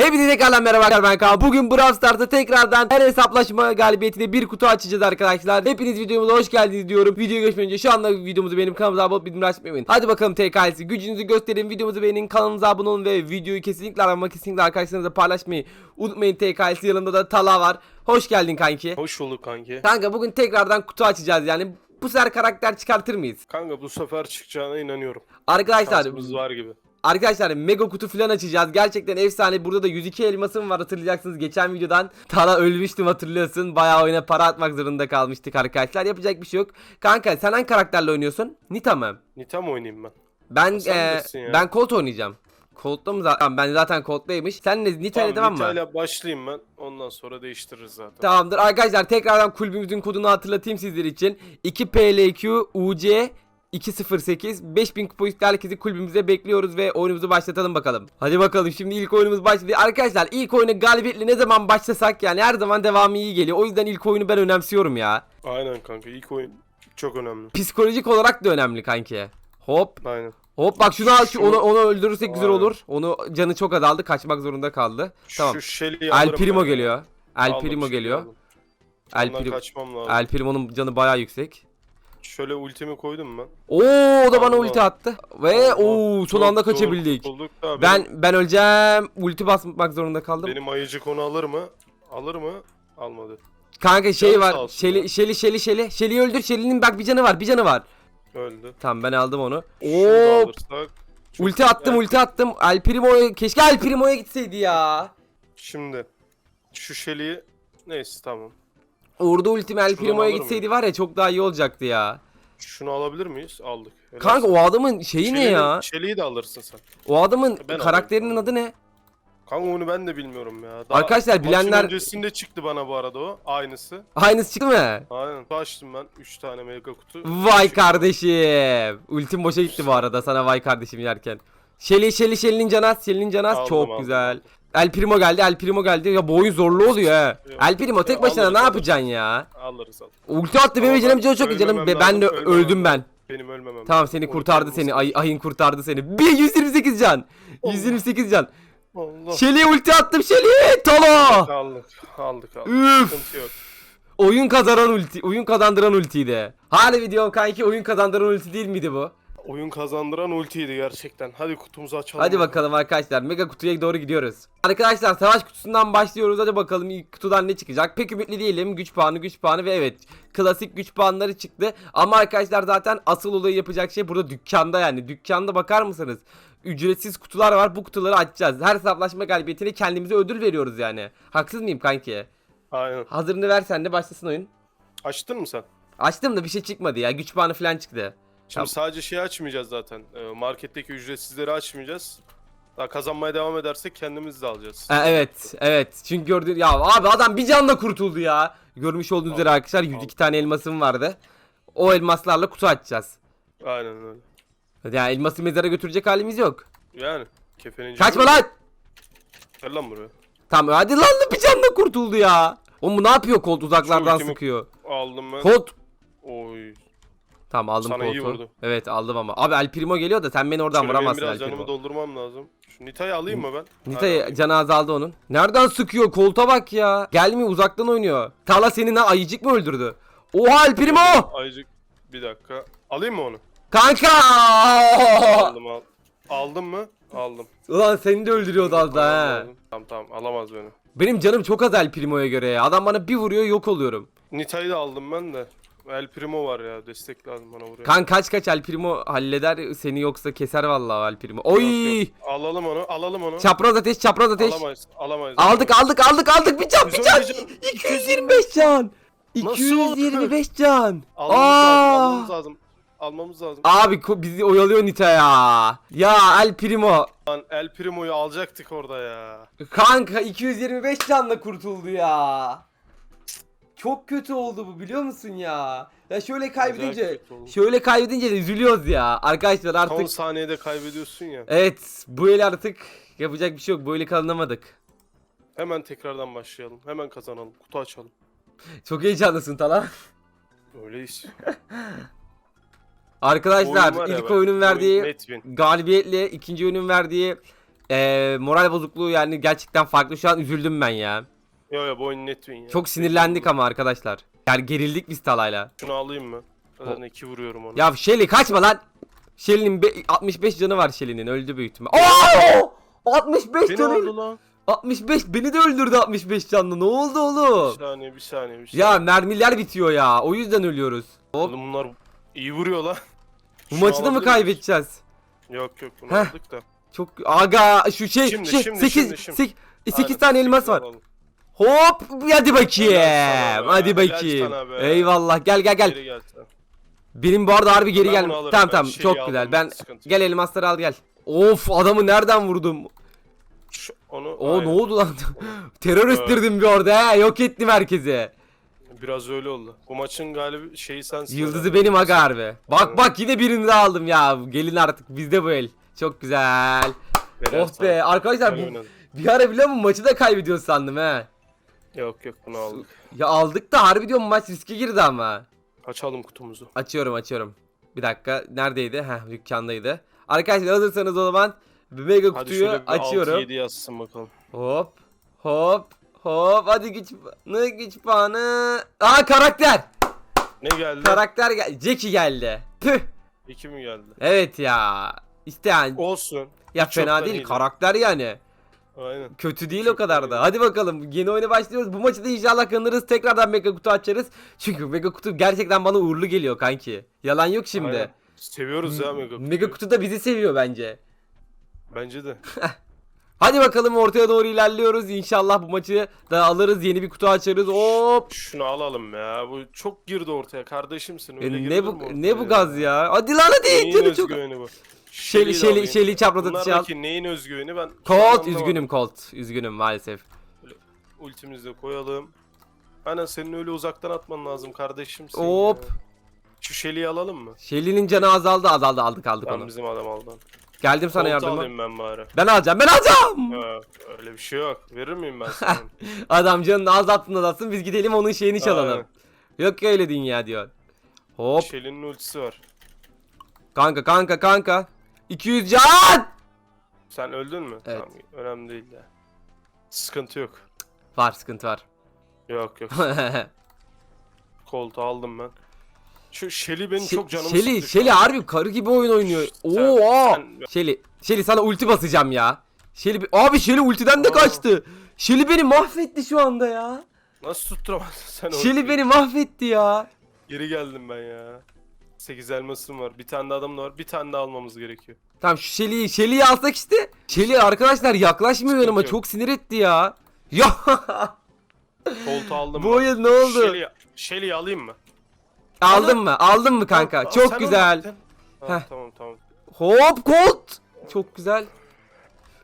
Hepinize tekrardan merhaba arkadaşlar ben Kaan. Bugün Brawl Stars'ta tekrardan her hesaplaşma galibiyetinde bir kutu açacağız arkadaşlar. Hepiniz videomuza hoş geldiniz diyorum. Videoya geçmeden önce şu anda videomuzu benim kanalımıza abone olup bildirim açmayı unutmayın. Hadi bakalım TKL'si gücünüzü gösterin. Videomuzu beğenin, kanalımıza abone olun ve videoyu kesinlikle ama kesinlikle arkadaşlarınızla paylaşmayı unutmayın. TKL'si yanında da Tala var. Hoş geldin kanki. Hoş bulduk kanki. Kanka bugün tekrardan kutu açacağız yani. Bu sefer karakter çıkartır mıyız? Kanka bu sefer çıkacağına inanıyorum. Arkadaşlar Şansımız var gibi. Arkadaşlar mega kutu falan açacağız. Gerçekten efsane. Burada da 102 elmasım var hatırlayacaksınız. Geçen videodan Tala ölmüştüm hatırlıyorsun. Bayağı oyuna para atmak zorunda kalmıştık arkadaşlar. Yapacak bir şey yok. Kanka sen hangi karakterle oynuyorsun? Nita mı? Nita mı oynayayım ben? Ben Sen eee, bilirsin ya. ben Colt oynayacağım. Colt'ta mı zaten? Ben zaten Colt'taymış. Sen ne Nita ile devam mı? Nita'yla başlayayım ben. Ondan sonra değiştiririz zaten. Tamamdır. Arkadaşlar tekrardan kulübümüzün kodunu hatırlatayım sizler için. 2PLQ UC 208 5000 kupa üstü herkesi kulübümüze bekliyoruz ve oyunumuzu başlatalım bakalım. Hadi bakalım şimdi ilk oyunumuz başladı. Arkadaşlar ilk oyunu galibiyetle ne zaman başlasak yani her zaman devamı iyi geliyor. O yüzden ilk oyunu ben önemsiyorum ya. Aynen kanka ilk oyun çok önemli. Psikolojik olarak da önemli kanki. Hop. Aynen. Hop bak şunu al şu- onu onu öldürürsek güzel Aynen. olur. Onu canı çok azaldı kaçmak zorunda kaldı. Tamam. El Primo ben. geliyor. El Primo geliyor. aldım. El Ondan lazım. El Primo'nun canı bayağı yüksek. Şöyle ultimi koydum ben. Oo o da bana Allah. ulti attı. Ve oo son anda kaçabildik. kurtulduk da Ben benim, ben öleceğim. Ulti basmak zorunda kaldım. benim ayıcık onu alır mı? Alır mı? Almadı. Kanka şey Canı sağ var. olsun Şeli ya. Şeli Şeli Şeli. Şeli'yi öldür. Şeli'nin bak bir canı var. Bir canı var. Öldü. Tamam ben aldım onu. Şunu da Oo alırsak. çok- ulti attım, Evet, ulti attım. El Primo'ya keşke El Primo'ya gitseydi ya. Şimdi şu Shelly'i neyse tamam. Orada ultim El Şuradan Primo'ya alır gitseydi var ya çok daha iyi olacaktı ya. Şunu alabilir miyiz? Aldık. Helal Kanka olsun. o adamın şeyi ne ya? Shelly'i de alırsın sen. O adamın Ben karakterinin alırım. adı ne? Kanka onu ben de bilmiyorum ya. Daha Arkadaşlar maçın bilenler- öncesinde çıktı bana bu arada o. Aynısı. Aynısı çıktı mı? Aynen. Açtım ben 3 tane mega kutu. Vay kardeşim. Ultim boşa gitti bu arada sana vay kardeşim yerken. Şeli Şeli Şeli'nin canaz, Şeli'nin canaz Aldım, çok aldım, güzel. aldım. El Primo geldi, El Primo geldi. Ya bu oyun zorlu oluyor. Yok. El Primo tek Ya başına alırız, ne alırız. yapacaksın ya? Alırız al. Ulti attı benim Ama canım ben canı çok canım. ölmemem Be- Ben de lazım, ölmemem öldüm ben. Benim ölmemem. Tamam lazım. seni Ulti kurtardı seni. Ay, ayın kurtardı seni. Bir 128 can. 128 can. Allah. Şeli'ye ulti attım Şeli. Tolo. Aldık aldık aldık. Üf. Sıkıntı yok. Oyun kazanan ulti. Oyun kazandıran ultiydi. Hala video kanki oyun kazandıran ulti değil miydi bu? Oyun kazandıran ultiydi gerçekten. Hadi kutumuzu açalım. Hadi bakalım arkadaşlar mega kutuya doğru gidiyoruz. Arkadaşlar savaş kutusundan başlıyoruz hadi bakalım ilk kutudan ne çıkacak. Pek ümitli değilim güç puanı güç puanı ve evet klasik güç puanları çıktı. Ama arkadaşlar zaten asıl olayı yapacak şey burada dükkanda yani dükkanda bakar mısınız? Ücretsiz kutular var bu kutuları açacağız. Her hesaplaşma galibiyetine kendimize ödül veriyoruz yani. Haksız mıyım kanki? Aynen. Hazırını versen de başlasın oyun. Açtın mı sen? Açtım da bir şey çıkmadı ya güç puanı falan çıktı. Şimdi sadece şeyi açmayacağız zaten. Ee, Marketteki ücretsizleri açmayacağız. Daha kazanmaya devam edersek kendimiz de alacağız. Ha, evet evet çünkü gördüğün ya abi adam bir canla kurtuldu ya. Görmüş olduğunuz üzere arkadaşlar 102 tane elmasım vardı. O elmaslarla kutu açacağız. Aynen öyle. Yani elması mezara götürecek halimiz yok. Yani kefenin Kaçma lan. Gel lan buraya. Tamam hadi lan bir canla kurtuldu ya. O bu ne yapıyor Colt uzaklardan ultimi- sıkıyor. Aldım ben. Colt. Oy. Tamam aldım Sana iyi vurdu. Evet aldım ama. Abi El Primo geliyor da sen beni oradan Şöyle benim vuramazsın biraz El canımı Primo. doldurmam lazım. Şu Nita'yı alayım mı ben? Nita'yı alayım. canı azaldı onun. Nereden sıkıyor? Colt'a bak ya. Gelmiyor uzaktan oynuyor. Tala senin ha ayıcık mı öldürdü? Oha El Primo! Ayıcık. Bir dakika. Alayım mı onu? Kanka! Aldım al. Aldım mı? Aldım. Ulan seni de öldürüyordu az daha he. aldım. Tamam tamam alamaz beni. Benim canım çok az El Primo'ya göre ya. Adam bana bir vuruyor yok oluyorum. Nita'yı da aldım ben de. El Primo var ya destek lazım bana buraya. Kan kaç kaç El Primo halleder seni yoksa keser vallahi El Primo. Oy! Yok, yok. Alalım onu alalım onu. Çapraz ateş çapraz ateş. Alamayız alamayız. Aldık aldık aldık aldık bir can bir can. 115 can. 225 can. Nasıl 225 can. Almamız Aa! lazım almamız lazım. Almamız lazım. Abi bizi oyalıyor Nita ya. Ya El Primo. Lan El Primo'yu alacaktık orada ya. Kanka 225 canla kurtuldu ya. Çok kötü oldu bu biliyor musun ya? Ya şöyle kaybedince Acayip kötü oldu. şöyle kaybedince de üzülüyoruz ya. Arkadaşlar Son artık saniyede kaybediyorsun ya. evet bu el artık yapacak bir şey yok. Böyle kalınamadık. Hemen tekrardan başlayalım. Hemen kazanalım. Kutu açalım. Çok heyecanlısın Tala. Öyleyiz. Arkadaşlar Oyun var ya ilk bak, oyunun verdiği net win. galibiyetle ikinci oyunun verdiği Ee, moral bozukluğu yani gerçekten farklı. Şu an üzüldüm ben ya. Yo yo bu oyun net win ya. Çok sinirlendik ama arkadaşlar. Yani gerildik biz Talay'la. Şunu alayım mı? Zaten iki vuruyorum onu. Ya Shelly kaçma lan. Shelly'nin be- 65 canı var Shelly'nin. Öldü büyük ihtimal. Oo! 65 Beni canı. aldı lan. 65 beni de öldürdü 65 canlı. Ne oldu oğlum? Bir saniye bir saniye bir saniye. Ya mermiler bitiyor ya. O yüzden ölüyoruz. Hop. Oğlum bunlar iyi vuruyor lan. Bu Şunu maçı da mı alabilir miyiz? kaybedeceğiz? Yok yok bunu Heh. aldık da. Çok aga şu şey Şimdi, şey şimdi, 8 şimdi, şimdi. 8 Aynen, 8 tane elmas var. alalım. Hop hadi bakayım. Sana Hadi bakayım. Eyvallah gel gel gel. Benim bu arada harbi geri gel. Tamam tamam şeyi çok güzel. Ben gel elmasları al gel. Of adamı nereden vurdum? Şu- onu O aynen. ne oldu lan? Terör estirdim bir orada he. Yok ettim herkesi. Biraz öyle oldu. Bu maçın galibi şeyi sensin. Yıldızı herhalde. benim aga harbi. Bak bak yine birini de aldım ya. Gelin artık bizde bu el. Çok güzel. Helal oh be arkadaşlar bu, bir ara biliyor musun maçı da kaybediyoruz sandım he. Yok yok bunu aldık. Ya aldık da harbi diyorum maç riske girdi ama. Açalım kutumuzu. Açıyorum açıyorum. Bir dakika neredeydi? Heh dükkandaydı. Arkadaşlar hazırsanız o zaman mega Hadi kutuyu şöyle bir açıyorum. 6-7 yazsın bakalım. Hop hop hop hadi güç puanı güç puanı. Aa karakter. Ne geldi? Karakter gel Jackie geldi. Püh. İki mi geldi? Evet ya. İşte yani Olsun. ya çok fena değil değil. karakter yani. Aynen. Kötü değil Çok o kadar da. Hadi bakalım yeni oyuna başlıyoruz. Bu maçı da inşallah kazanırız. Tekrardan mega kutu açarız. Çünkü mega kutu gerçekten bana uğurlu geliyor kanki. Yalan yok şimdi. Aynen. Seviyoruz ya Mega Kutu'yu. Mega kutu da bizi seviyor bence. Bence de. Hadi bakalım ortaya doğru ilerliyoruz. İnşallah bu maçı da alırız. Yeni bir kutu açarız. Hop. Şunu alalım ya. Bu çok girdi ortaya. Kardeşimsin. E, Öyle ne girilir bu ne bu gaz ya? Hadi lan hadi. Neyin çok. bu? Şeli şeli şeli çapraz atışı al. Bunlardaki neyin özgüveni ben şu an Colt anlamadım. üzgünüm Colt. Üzgünüm maalesef. Ultimizi de koyalım. Aynen senin öyle uzaktan atman lazım kardeşimsin. Hop. ya. Şu Şeli'yi alalım mı? Şeli'nin canı azaldı azaldı aldık aldık Ben onu. bizim adam aldım. Geldim sana Colt'u yardıma. alayım ben bari. Ben alacağım ben alacağım. Ha, öyle bir şey yok. Verir miyim ben sana? Adam canını azalttın azaltsın biz gidelim onun şeyini çalalım. Aynen. Yok ki öyle dünya diyor. Hop Şeli'nin ultisi var. kanka kanka kanka. 200 can. Sen öldün mü? Evet. Tamam, önemli değil ya. Sıkıntı yok. Var sıkıntı var. Yok yok. Koltuğu aldım ben. Şu Shelly benim Şe- çok canımı Şeli, sıktı Şeli harbi karı gibi oyun oynuyor. Oo, sen- Şeli, Şeli sana ulti basacağım ya. Şeli, abi Şeli ultiden de Aa. kaçtı. Şeli beni mahvetti şu anda ya. Nasıl tutturamadın sen Şeli ultiyi? beni mahvetti ya. Geri geldim ben ya. 8 elmasım var. Bir tane de adam da var. Bir tane de almamız gerekiyor. Tamam şu Şeli'yi, Şeli'yi alsak işte. Şeli arkadaşlar yaklaşmıyor Sıkıntı yanıma yok. çok sinir etti ya. Ya Koltuğu aldım. bu oyun ne oldu? Shelly'i Shelly'i alayım mı? Aldın mı? Aldın mı kanka? Al, çok güzel. Ha, Heh. tamam tamam. Hop Colt. Çok güzel.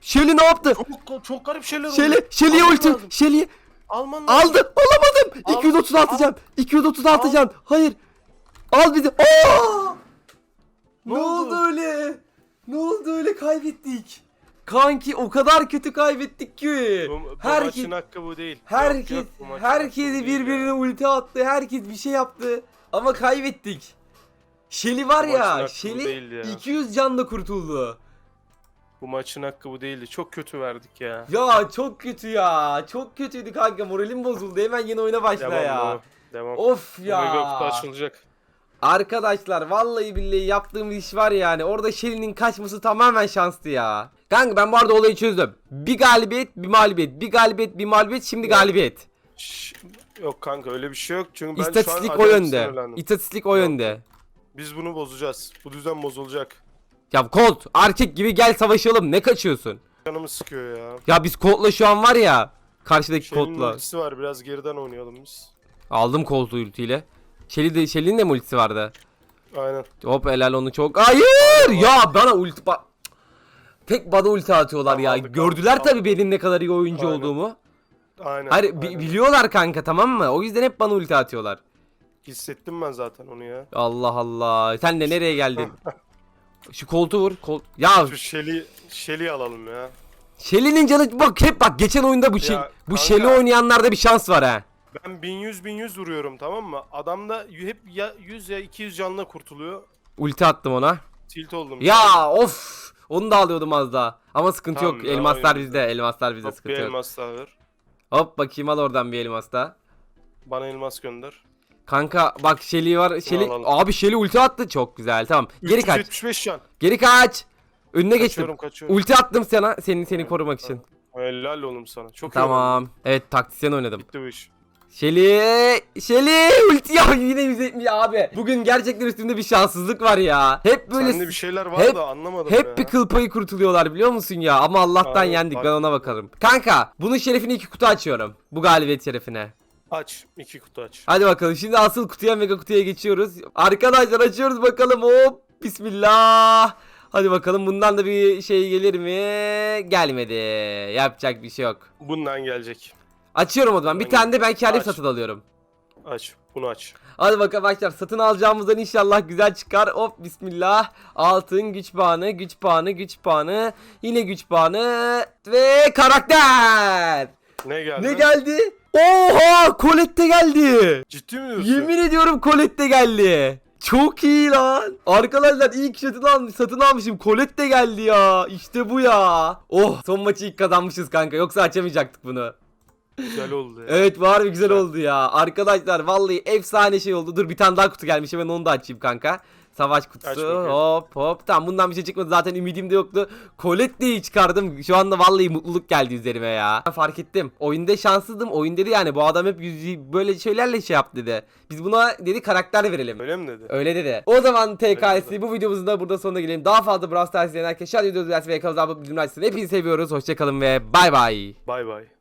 Şeli ne yaptı? Çok, çok garip şeyler oluyor. Şeli, Şeli'ye Alman ulti. Şeli'ye Alman lazım. aldı. Alamadım. Al, 236 al. can. 236 can. Hayır. Al bizi. Aa! Ne, Ne oldu? oldu? öyle? Ne oldu öyle kaybettik? Kanki o kadar kötü kaybettik ki. Bu, bu herkes maçın hakkı bu değil. Yok, herkes yok, bu maçın hakkı bu herkes değil birbirine ya. ulti attı. Herkes bir şey yaptı ama kaybettik. Şeli var Bu ya, Şeli ya. 200 canla kurtuldu. Bu maçın hakkı bu değildi. Çok kötü verdik ya. Ya çok kötü ya. Çok kötüydü kanka. Moralim bozuldu. Hemen yeni oyuna başla Devam ya. devam. Devam. Of ya. açılacak. Arkadaşlar vallahi billahi yaptığımız iş var yani. Orada Shelly'nin kaçması tamamen şanslı ya. Kanka ben bu arada olayı çözdüm. Bir galibiyet, bir mağlubiyet. Bir galibiyet, bir mağlubiyet. Şimdi galibiyet. Şş, Yok kanka öyle bir şey yok. Çünkü ben şu İstatistik an o yönde. İstatistik o Yok. yönde. Biz bunu bozacağız. Bu düzen bozulacak. Ya Colt erkek gibi gel savaşalım. Ne kaçıyorsun? Canımı sıkıyor ya. Ya biz Colt'la şu an var ya. Karşıdaki Şeyin Colt'la. var. Biraz geriden oynayalım biz. Aldım Colt'u ultiyle. Shelly de, Shelly'nin de mi ultisi vardı? Aynen. Hop helal onu çok. Hayır ya bana ulti bak. Tek bana ulti atıyorlar ya. Aldık, Gördüler aldık, tabii benim ne kadar iyi oyuncu Aynen. olduğumu. Aynen. Hayır bi- aynen. biliyorlar kanka tamam mı? O yüzden hep bana ulti atıyorlar. Hissettim ben zaten onu ya. Allah Allah. Sen de nereye geldin? Şu koltuğu vur. Kol... Ya Şu Shelly, Shelly'i alalım ya. Shelly'nin canı bak hep bak geçen oyunda bu şey Ya bu kanka. Shelly oynayanlarda bir şans var ha. Ben 1100 1100 vuruyorum tamam mı? Adam da hep ya 100 ya 200 canla kurtuluyor. Ulti attım ona. Tilt oldum. Ya of. Onu da alıyordum az daha. Ama sıkıntı Tamam, yok. ya, Elmaslar bizde. Elmaslar bizde Hop, bir sıkıntı yok. elmas daha ver. Hop bakayım al oradan bir elmas daha. Bana elmas gönder. Kanka bak Shelly var. Alalım. abi Shelly ulti attı. Çok güzel. Tamam. Geri kaç. 375 can. Geri kaç. Önüne geçtim. Kaçıyorum kaçıyorum. Ulti attım sana seni seni korumak için. Helal oğlum sana. Çok iyi Tamam. Evet taktisyen oynadım. Bitti bu iş. Shelly, Shelly ulti ya yine 170 abi. Bugün gerçekten üstümde bir şanssızlık var ya. Hep böyle Sende bir şeyler var hep- da anlamadım hep ya. bir kıl payı kurtuluyorlar biliyor musun ya? Ama Allah'tan Aynen, yendik ben bak. ona bakalım. Kanka bunun şerefine iki kutu açıyorum. Bu galibiyet şerefine. Aç. iki kutu aç. Hadi bakalım şimdi asıl kutuya mega kutuya geçiyoruz. Arkadaşlar açıyoruz bakalım hop bismillah. Hadi bakalım bundan da bir şey gelir mi? Gelmedi. Yapacak bir şey yok. Bundan gelecek. Açıyorum o zaman. Bir Bundan tane de ben kendim Aç. satın alıyorum. Aç. Bunu aç. Hadi bakalım arkadaşlar satın alacağımızdan inşallah güzel çıkar. Hop bismillah. Altın güç puanı, güç puanı, güç puanı. Yine güç puanı ve karakter. Ne geldi? Ne geldi? Oha Colette geldi. Ciddi mi diyorsun? Yemin ediyorum Colette geldi. Çok iyi lan. Arkadaşlar ilk satın, almış, satın almışım. Colette geldi ya. İşte bu ya. Oh son maçı ilk kazanmışız kanka. Yoksa açamayacaktık bunu. Güzel oldu ya. Evet var bir güzel oldu ya. Arkadaşlar vallahi efsane şey oldu. Dur bir tane daha kutu gelmiş hemen onu da açayım kanka. Savaş Aç kutusu bakayım. hop hop. Tamam bundan bir şey çıkmadı zaten ümidim de yoktu. Colette'yi çıkardım. Şu anda vallahi mutluluk geldi üzerime ya. Ben fark ettim. Oyunda şanssızdım. Oyun dedi yani bu adam hep yüzü böyle şeylerle şey yap dedi. Biz buna dedi karakter verelim. Öyle mi dedi? Öyle dedi. O zaman TKS'i bu videomuzun da burada sonuna gelelim. Daha fazla Brawl Stars izleyen herkes şahane videoları ve kanalımıza abone olmayı unutmayın. Hepinizi seviyoruz. Hoşçakalın ve bay bay. Bay bay.